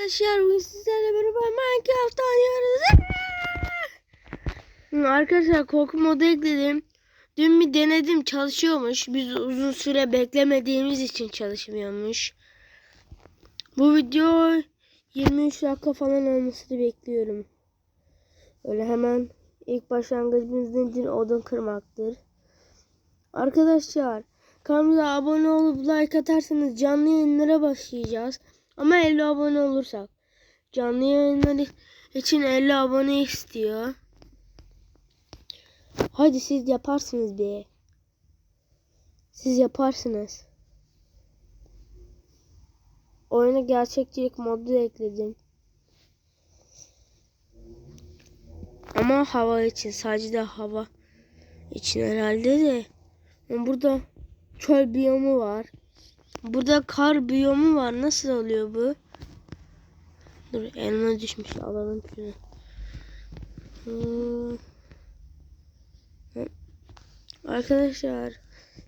Arkadaşlar bugün sizlerle beraber Minecraft oynuyoruz. Arkadaşlar korku modu ekledim. Dün bir denedim çalışıyormuş. Biz uzun süre beklemediğimiz için çalışmıyormuş. Bu video 23 dakika falan olmasını bekliyorum. Öyle hemen ilk başlangıcımız nedir? Odun kırmaktır. Arkadaşlar kanalımıza abone olup like atarsanız canlı yayınlara başlayacağız. Ama 50 abone olursak. Canlı yayınları için 50 abone istiyor. Hadi siz yaparsınız be. Siz yaparsınız. Oyuna gerçekçilik modu ekledim. Ama hava için sadece de hava için herhalde de. Burada çöl biyomu var. Burada kar biyomu var. Nasıl oluyor bu? Dur elma düşmüş. Alalım şunu. Arkadaşlar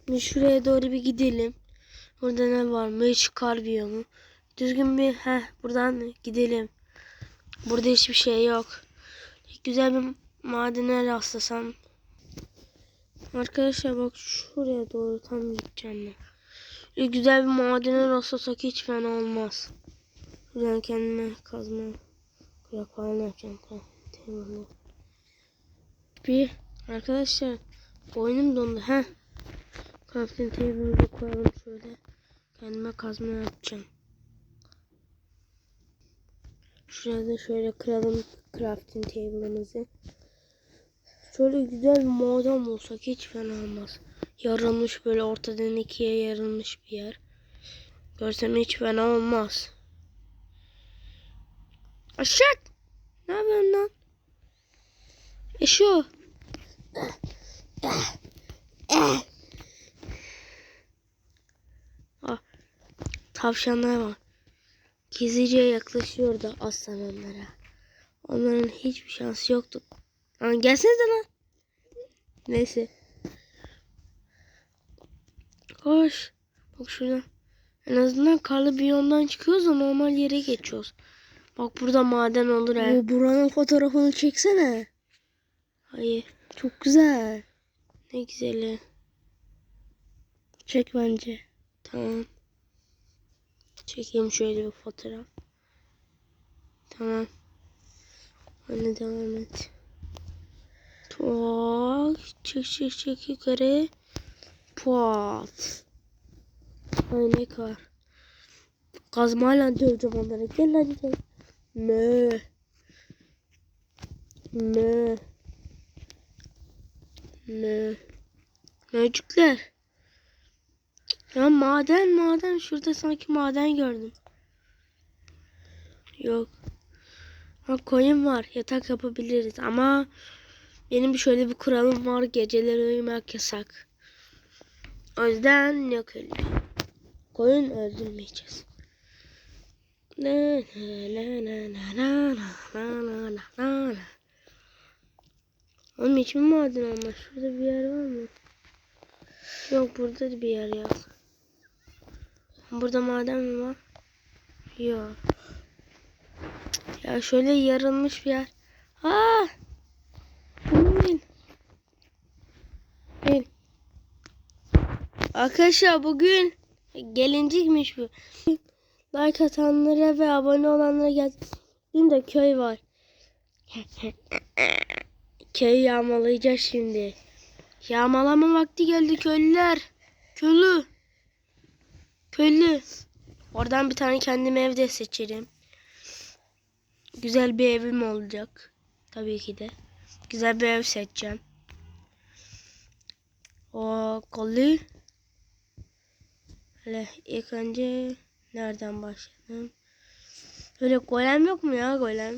bir şuraya doğru bir gidelim. Burada ne varmış? Kar biyomu. Düzgün bir heh buradan gidelim. Burada hiçbir şey yok. Güzel bir madene rastlasam. Arkadaşlar bak şuraya doğru tam gideceğim. Güzel bir madene rastlasak hiç fena olmaz. Buradan kendime kazma kurak falan yapacağım. Bir arkadaşlar oyunum dondu. Heh. Crafting table'ı koyalım şöyle. Kendime kazma yapacağım. Şuraya da şöyle kıralım crafting table'ımızı. Şöyle güzel bir modem olsak hiç fena olmaz. Yarılmış böyle ortadan ikiye yarılmış bir yer. Görsem hiç fena olmaz. Aşağı. Ne yapıyorsun lan? E şu. Ah, tavşanlar var. Gizlice yaklaşıyor da aslan onlara. Onların hiçbir şansı yoktu. Lan gelsenize lan. Neyse. Koş. Bak şuradan. En azından karlı biyomdan çıkıyoruz da normal yere geçiyoruz. Bak burada maden olur. Bu buranın fotoğrafını çeksene. Hayır. Çok güzel. Ne güzeli. Çek bence. Tamam. Çekeyim şöyle bir fotoğraf. Tamam. Anne devam et. Tuak. Çık çık çık yukarı. Pat. Ay ne kar. Kazmayla döveceğim onları. Gel hadi gel. Mö. Mö. Mö. Möcükler. Ya maden maden. Şurada sanki maden gördüm. Yok. Ha koyun var. Yatak yapabiliriz ama benim şöyle bir kuralım var. Geceleri uyumak yasak. O yüzden yok öyle. Koyun öldürmeyeceğiz. La la la la la la la la la la. Oğlum hiç mi maden olmaz? Şurada bir yer var mı? Yok burada da bir yer yok. Burada maden mi var? Yok. Ya şöyle yarılmış bir yer. Aa! Arkadaşlar bugün gelincikmiş bu. Like atanlara ve abone olanlara geldim de köy var. Köyü yağmalayacağız şimdi. Yağmalama vakti geldi köylüler. Köylü. Köylü. Oradan bir tane kendime evde seçerim. Güzel bir evim olacak. Tabii ki de. Güzel bir ev seçeceğim. O kolu. Hele ilk önce nereden başladım? Böyle golem yok mu ya golem?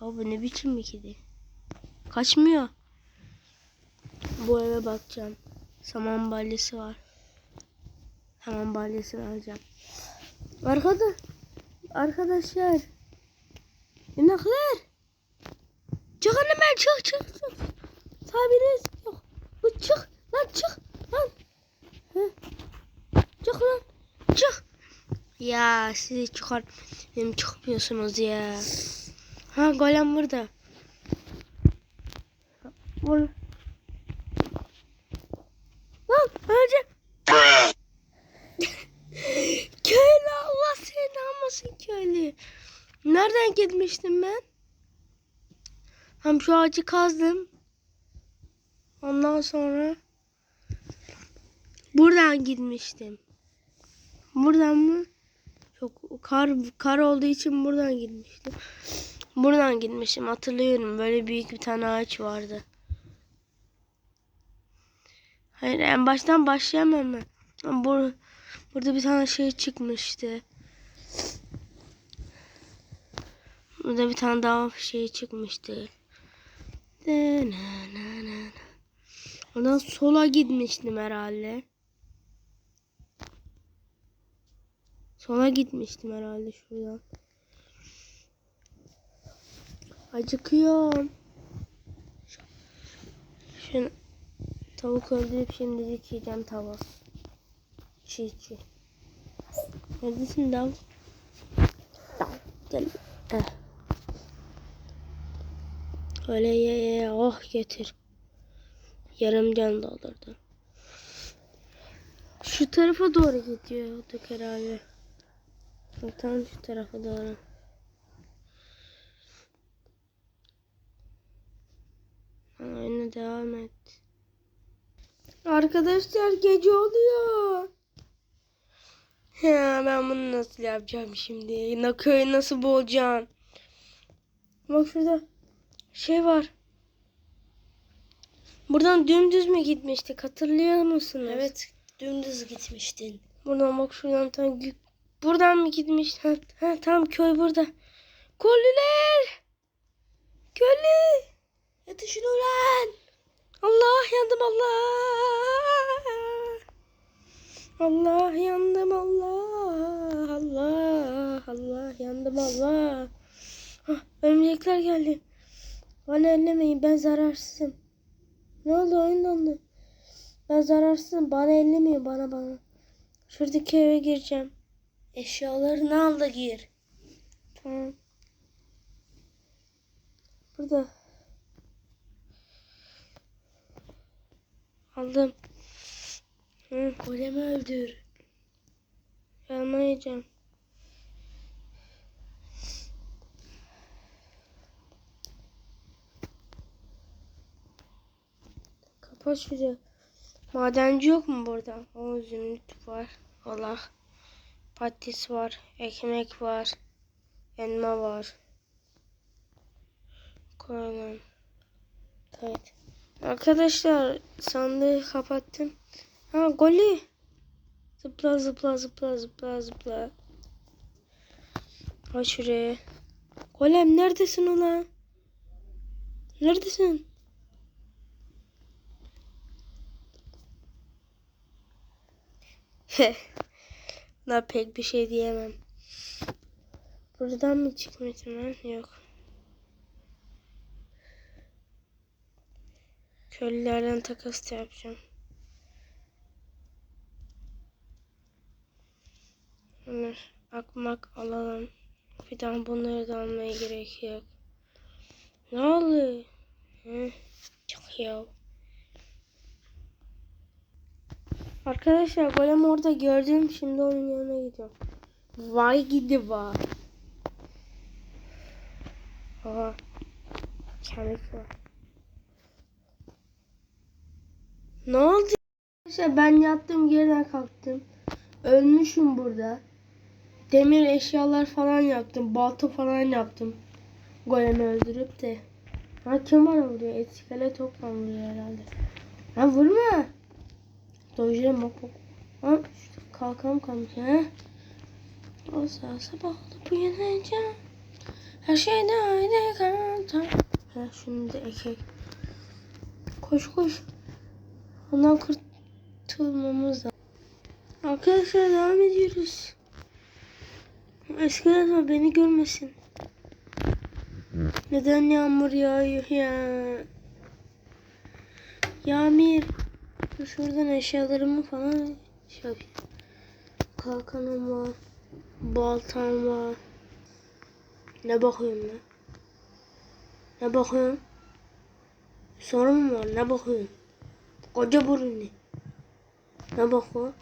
Ya bu ne biçim bir kedi? Kaçmıyor. Bu eve bakacağım. Saman balyası var. Saman balyasını alacağım. Arkada. Arkadaşlar. İnekler. Çıkın hemen çık çık çık. Tabiriz yok. Çık lan çık lan. Hı. Çık lan. Çık. Ya sizi çıkart. Benim çıkmıyorsunuz ya. Ha golem burada. Vur. Lan öleceğim. köylü Allah seni almasın köylü. Nereden gitmiştim ben? Hem şu ağacı kazdım. Ondan sonra buradan gitmiştim. Buradan mı? Çok kar kar olduğu için buradan gitmiştim. Buradan gitmişim hatırlıyorum. Böyle büyük bir tane ağaç vardı. Hayır en baştan başlayamam ben. Bur burada bir tane şey çıkmıştı. Burada bir tane daha şey çıkmıştı. Ondan sola gitmiştim herhalde. Sola gitmiştim herhalde şuradan. Acıkıyorum. Şunu tavuk öldürüp şimdi yiyeceğim tavuk. Çiğ çiğ. Neredesin dav? Dav. Gel. Eh. Öyle ye ye oh getir. Yarım can doldurdu. Şu tarafa doğru gidiyorduk herhalde. Tam şu tarafa doğru. Aynı devam et. Arkadaşlar gece oluyor. Ya ben bunu nasıl yapacağım şimdi? Na köyü nasıl bulacağım? Bak şurada şey var. Buradan dümdüz mü gitmiştik? Hatırlıyor musunuz? Evet dümdüz gitmiştin. Buradan bak şuradan tam buradan mı gitmiş? Ha, ha tam köy burada. Köylüler! Köylü! Yatışın ulan. Allah yandım Allah! Allah yandım Allah! Allah! Allah yandım Allah! Hah, örümcekler geldi. Bana ellemeyin ben zararsızım. Ne oldu oyun dondu. Ben zararsızım bana ellemeyin bana bana. Şuradaki eve gireceğim. Eşyalarını al da gir. Tamam. Burada. Aldım. Hı, Golemi öldür. yanmayacağım. Kapat şurayı. Madenci yok mu burada? O zümrüt var. Allah. Patates var. Ekmek var. Elma var. Koyalım. Evet. Arkadaşlar sandığı kapattım. Ha golü. Zıpla zıpla zıpla zıpla zıpla. Ha şuraya. Golem neredesin ulan? Neredesin? Daha pek bir şey diyemem. Buradan mı çıkmıştım ben? Yok. Köylülerden takas da yapacağım. Bunlar akmak alalım. Daha bunları da almaya gerek yok. Ne oluyor? Hı? Çok ya. Arkadaşlar golem orada gördüm. Şimdi onun yanına gidiyorum. Vay gidi var. Aha. Kemik var. Ne oldu? Arkadaşlar ben yattım yerden kalktım. Ölmüşüm burada. Demir eşyalar falan yaptım. Balta falan yaptım. Golemi öldürüp de. Ha kim bana vuruyor? Etikale topla vuruyor herhalde. Ha vurma. Dojere bak bak. Ha şurada kalkan kalmış ha. O sağ sabah olup uyanacağım. Her şeyde aynı kalacağım. Ha şunu da ekek. Koş koş. Ondan kurtulmamız lazım. Arkadaşlar devam ediyoruz. Eski ama beni görmesin. Neden yağmur yağıyor ya? Yağmur. Şuradan eşyalarımı falan şey. Kalkanım var. Baltam var. Ne bakıyorsun lan? Ne bakıyorsun? Sorun mu var? Ne bakıyorsun? Koca burunlu. Ne bakıyorsun?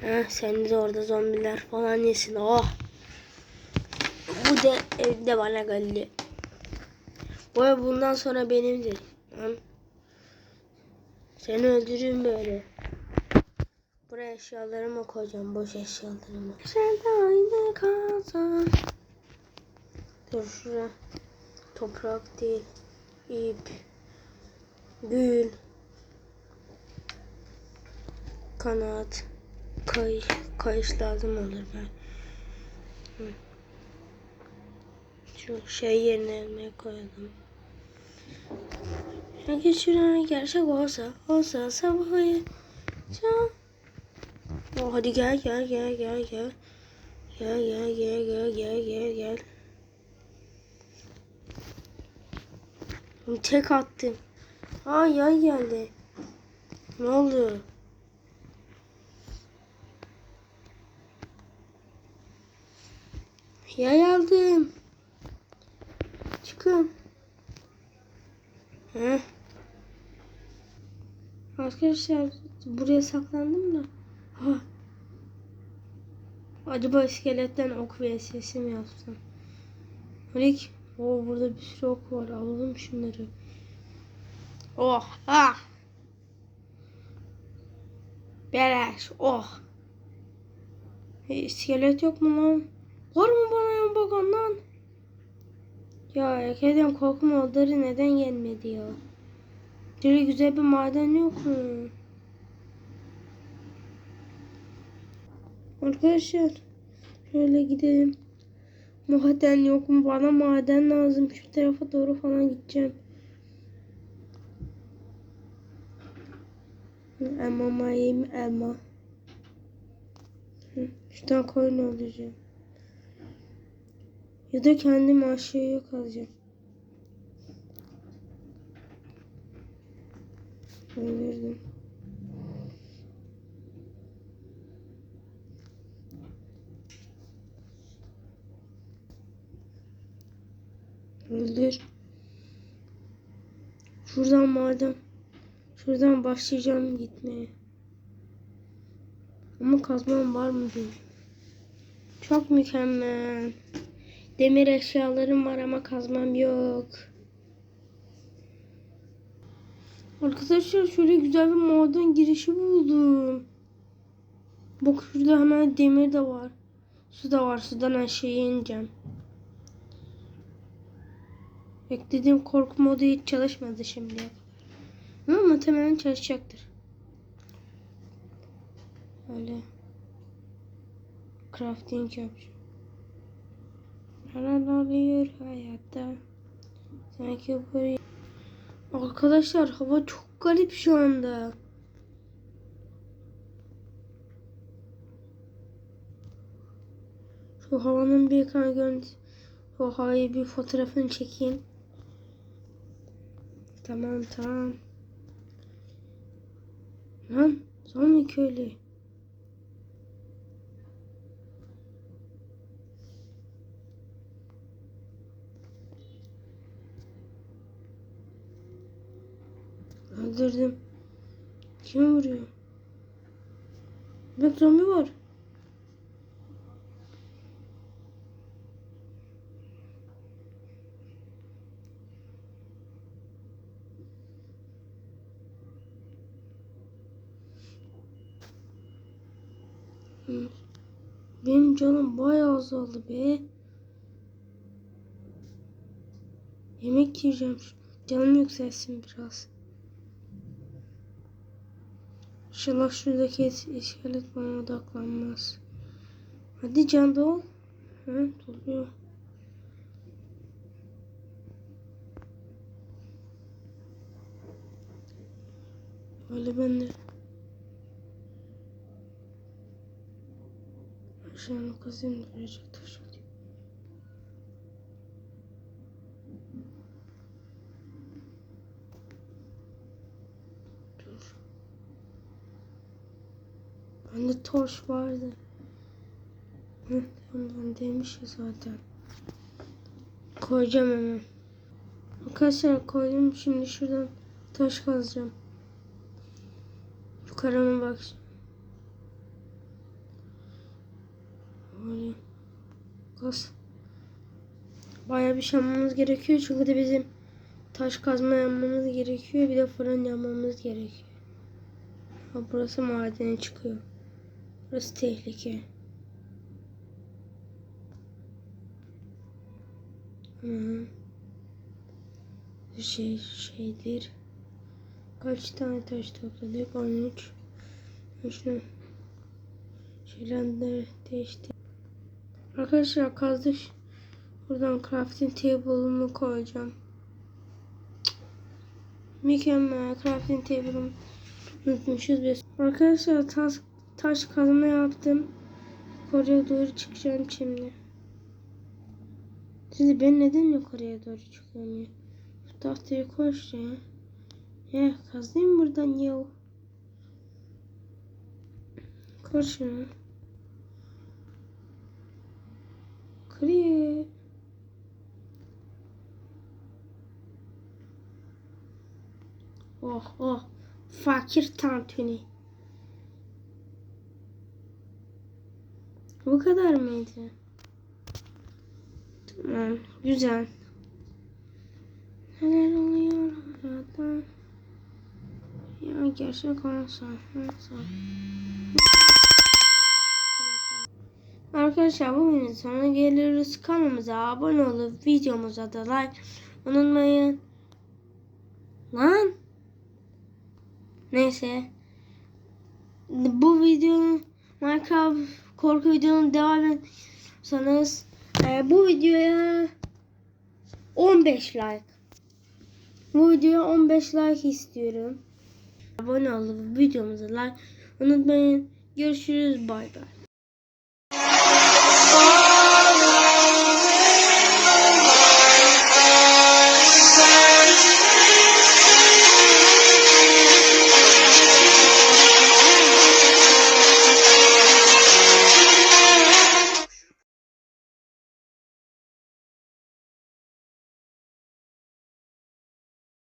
Ha, sen de orada zombiler falan yesin. Oh. Bu da evde bana geldi. Bu ev bundan sonra benimdir. Lan. Seni öldürürüm böyle. Buraya eşyalarımı koyacağım. Boş eşyalarımı. Sen de aynı kalsan. Dur şuraya. Toprak değil. ip, Gül. Kanat. Kayış. Kayış lazım olur ben. Şu şey yerine koyalım. Şuraya gerçek olsa, olsa sabahı can. Oh, hadi gel gel gel gel gel. Gel gel gel gel gel gel gel. Attım. Aa yay geldi. Ne oldu? Yay aldım. Çıkın. Heh. Arkadaşlar buraya saklandım da. Ha. Acaba iskeletten ok vs mi yapsam? Rick. Oo burada bir sürü ok var. Alalım şunları. Oh. Ah. Beleş. Oh. Hey, iskelet yok mu lan? Var mı bana yan bakan lan? Ya Eke'den korkma oları neden gelmedi ya? Şöyle güzel bir maden yok mu? Arkadaşlar şöyle gidelim. Maden yok mu? Bana maden lazım. Şu tarafa doğru falan gideceğim. Elma mayayım elma. Şuradan koyun alacağım. Ya da kendim aşağıya kazacağım. Öldürdüm. Öldür. Şuradan madem. Şuradan başlayacağım gitmeye. Ama kazmam var mı benim? Çok mükemmel. Demir eşyalarım var ama kazmam yok. Arkadaşlar şöyle güzel bir maden girişi buldum. Bak şurada hemen demir de var. Su da var. Sudan aşağıya ineceğim. Beklediğim korku modu hiç çalışmadı kadar. Ama muhtemelen çalışacaktır. Öyle. Crafting yapacağım. Neler oluyor hayatta? Sanki buraya... Arkadaşlar hava çok garip şu anda. Şu havanın bir ekran görüntüsü. Şu havayı bir fotoğrafını çekeyim. Tamam tamam. Lan zombi köylü. Öldürdüm. Kim vuruyor? Bak zombi var. Benim canım bayağı azaldı be. Yemek yiyeceğim. Canım yükselsin biraz. İnşallah şuradaki iskelet bana odaklanmaz. Hadi can dol. Hı, doluyor. Öyle ben de. Kazayım da birazcık taş alayım. Dur. Bende torç vardı. Hı, ondan demiş ya zaten. Koyacağım hemen. Arkadaşlar koydum. Şimdi şuradan taş kazacağım. Yukarıma bak. Böyle. Kaz. Bayağı bir şey gerekiyor. Çünkü de bizim taş kazma yapmamız gerekiyor. Bir de fırın yapmamız gerekiyor. Ha, burası madene çıkıyor. Burası tehlike. Hı. Şey şeydir. Kaç tane taş topladık? 13. Şunu şeyler değişti. Arkadaşlar kazdık. Buradan crafting table'ımı koyacağım. Mükemmel crafting table'ımı unutmuşuz biz. Arkadaşlar taş, taş kazma yaptım. Yukarıya doğru çıkacağım şimdi. Şimdi ben neden yukarıya doğru çıkıyorum ya? Bu tahtayı koy şuraya. Ya kazayım buradan ya. Şunu. Kırıyor. Oh oh. Fakir tantuni. Bu kadar mıydı? Tamam. Güzel. Neler oluyor hayata? Ya gerçek olsa. Neyse. Arkadaşlar bu videonun sonuna geliyoruz. Kanalımıza abone olup videomuza da like unutmayın. Lan. Neyse. Bu videonun Minecraft korku videonun devam ediyorsanız e, bu videoya 15 like. Bu videoya 15 like istiyorum. Abone olup videomuza like unutmayın. Görüşürüz. Bay bay.